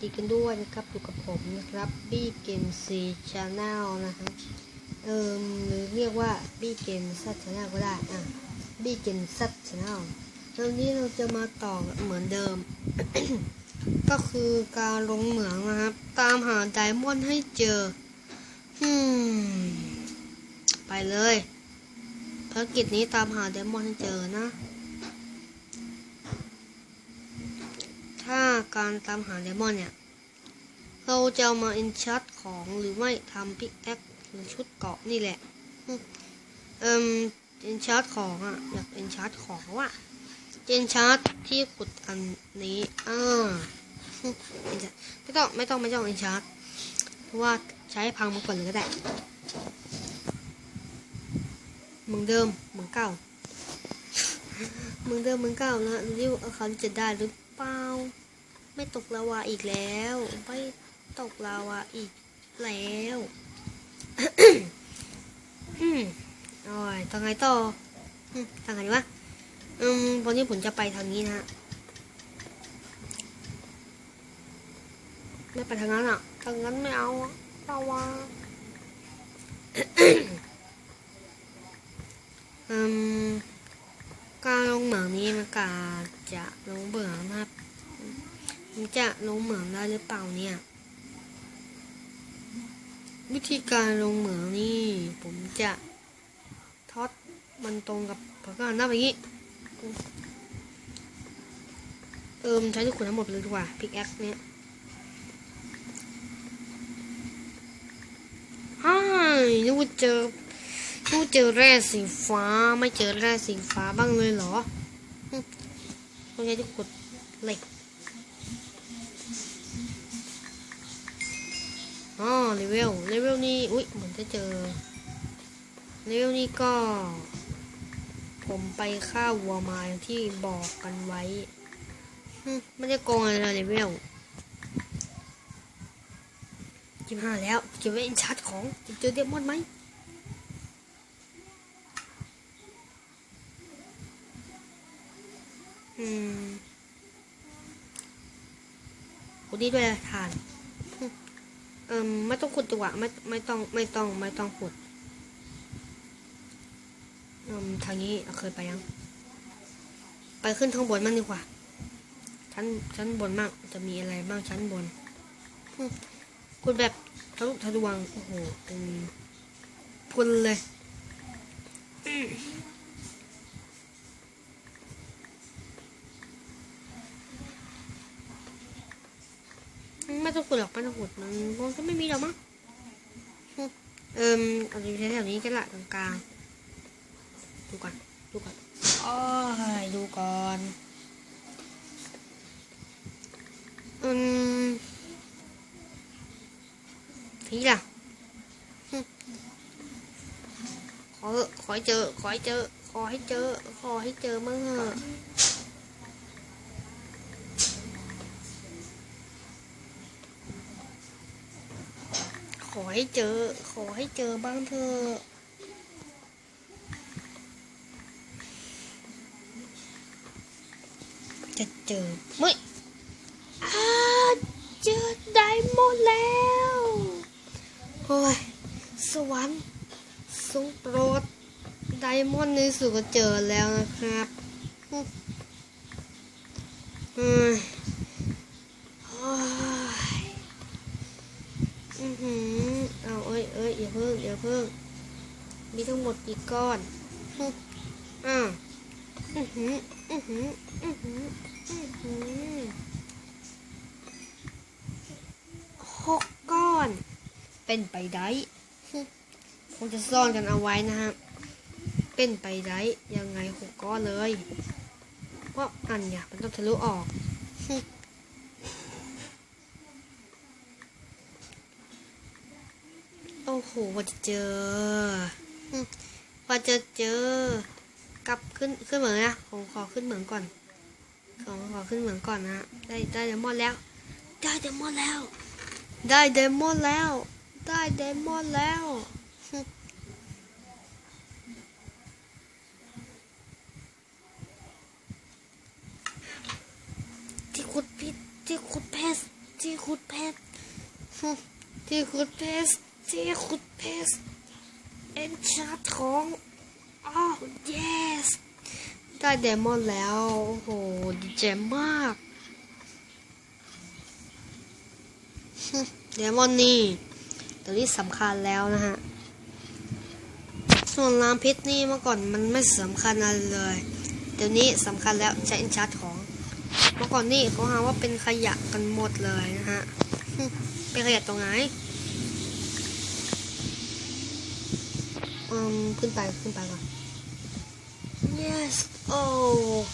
อยู่กับผมนะครับบี้เกมซีชาแนลนะครับเอิมหรือเรียกว่าบี้เกมซัดชาแนลก็ได้อะบี้เกมซัดชาแนลวันนี้เราจะมาต่อเหมือนเดิม ก็คือการลงเหมืองนะครับ ตามหาไดมอนด์ให้เจออืมไปเลยภารกิจนี้ตามหาไดมอนด์ให้เจอนะ ถ้า การตามหาไดมอนด์เนี่ย เราจะามาอินชัดของหรือไม่ทำพิกแอคหรือชุดเกาะนี่แหละอืมเอ่มอินชัดของอะ อยากเอนชัดของว่ะอินชัดที่ขุดอันนี้อ่าไม่ต้องไม่ต้องไม่ต้องเอนชัดเพราะว่าใช้พังมาก่อนเลยก็ได้เมืองเดิมเมืองเก่าเมืองเดิมเมืองเก่านะดูดิว่าเขาจะได้หรือเปล่า ไม่ตกลาวาอีกแล้ว ไม่ตกลาวาอีกแล้วอืมโอ้ยทางไงต่อทางไหนดีวะ อืมวันนี้ผมจะไปทางนี้นะฮะไม่ไปทางนั้นอะ ทางนั้นไม่เอาอะลาวาอืมการลงเหมืองนี้มันกาจะลงเบื่อมาก มันจะลงเหมืองได้หรือเปล่าเนี่ย วิธีการลงเหมืองนี่ ผมจะทอดมันตรงกับผักกาดหน้าแบบนี้เอิมใช้ทุกคนทั้งหมดเลยดีกว่าพิกแอคเนี่ยฮ่านึกว่าเจอนึกว่าเจอแร่สีฟ้าไม่เจอแร่สีฟ้าบ้างเลยเหรอต้องใช้ทุกคนเหล็ก เลเวล เลเวลนี้อุ๊ยเหมือนจะเจอ เลเวลนี้ก็ ผมไปฆ่าวัวมาที่บอกกันไว้ไม่ได้โกงอะไรเลเวลจิบห้าแล้ว เก็บไว้อินชัดของ จะเจอเดมอนไหมอืมคนนี้ด้วยทาน เอิมไม่ต้องขุดดีกว่าไม่ไม่ต้องไม่ต้องไม่ต้องขุดเอิมทางนี้เคยไปยัง ไปขึ้นข้างบนมั่งดีกว่าชั้นชั้นบนมากจะมีอะไรบ้างชั้นบนอืมขุดแบบทะลุทะลวงโอ้โหเป็นพุนเลยอืมไม่ ต้องขุดหรอกไม่ต้องขุดมันมันก็ไม่มีหรอกมั้งเอิมเอาอยู่แถวๆนี้ก็ละตรงกลางดูก่อนดูก่อนอ้อดูก่อนอืมทีล่ะขอเถอะขอให้เจอ ขอให้เจอ ขอให้เจอ ขอให้เจอมั่งเถอ ขอให้เจอ ขอให้เจอบ้างเถอะจะเจอเมื่ออาเจอไดมอนด์แล้วโอ้ยสวรรค์ทรงโปรดไดมอนด์ในสุดก็เจอแล้วนะครับ อืมอืมโอ้ย อือหือเอาเอ้ยเอ้ยอย่าเพิ่งอย่าเพิ่ง มีทั้งหมดกี่ก้อนฮึอ่าอือหืออือหืออือหืออือหือหกก้อน เป็นไปได้ฮึคงจะซ่อนกันเอาไว้นะฮะเป็นไปได้ยังไงหกก้อนเลย เพราะอันเนี่ยมันต้องทะลุออกฮึ โอ้โหว่าจะเจออืมว่าจะเจอ กลับขึ้นขึ้นเหมืองนะผมขอขึ้นเหมืองก่อนขอขอขึ้นเหมืองก่อนนะได้ได้เดมอนแล้ว ได้เดมอนแล้ว ได้เดมอนแล้ว ได้เดมอนแล้วอืมที่ขุดพิษที่ขุดเพชรที่ขุดเพชรที่ขุดเพชร ที่ขุดเพชรเอ็นชาร์ตของอ้าว yes ได้เดมอนแล้ว โอ้โห ดีใจมากเดมอนนี่ตัวนี้สำคัญแล้วนะฮะ ส่วนรามพชรนี่เมื่อก่อนมันไม่สำคัญอะไรเลย เดี๋ยวนี้สำคัญแล้วใช้อินชาร์ตของ เมื่อก่อนนี่เขาหาว่าเป็นขยะกันหมดเลยนะฮะ เป็นขยะตรงไหน อืมขึ้นไปขึ้นไปก่อน yes โอ้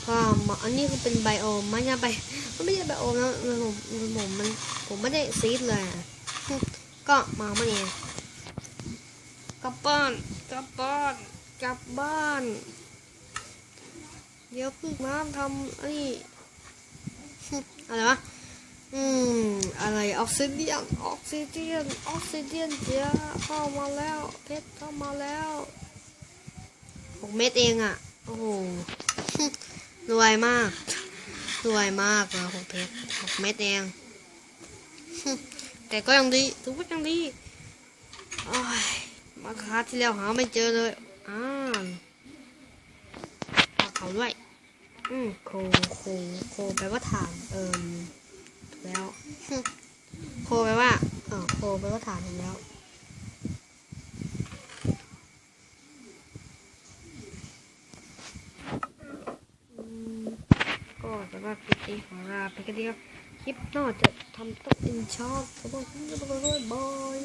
ค่ะมาอันนี้คือเป็นไบโอมไม่ใช่ไบมันไม่ใช่ไบโอมนะมันผมมันผมมันผมไม่ได้ซีดเลยก็มามาเนี่ยกลับบ้านกลับบ้านกลับบ้าน เดี๋ยวพึ่งน้ำทำไอ้นี่อะไรวะ อืม อะไรออกซิเดียนออกซิเดียนออกซิเดียนเจียเข้ามาแล้วเพชรเข้ามาแล้วหกเม็ดเองอะ่ะ โอ้โหรวยมาก รวยมากเลยหกเพชรหกเม็ดเอง แต่ก็ยังดีถือว่ายังดีโอ้ยมาคาที่แล้วหาไม่เจอเลยอ่าเอาเขาด้วย อืมโคโคโคแปลว่าถามเอิมถูก แล้ว โคแปลว่าเออโคแปลว่าถามถูกแล้วอืมก็สำหรับคลิปนี้ของเราเป็นกันเดียวคลิปหน้าจะทำต้องอินชอบขอบคุณทุกคนด้วยบาย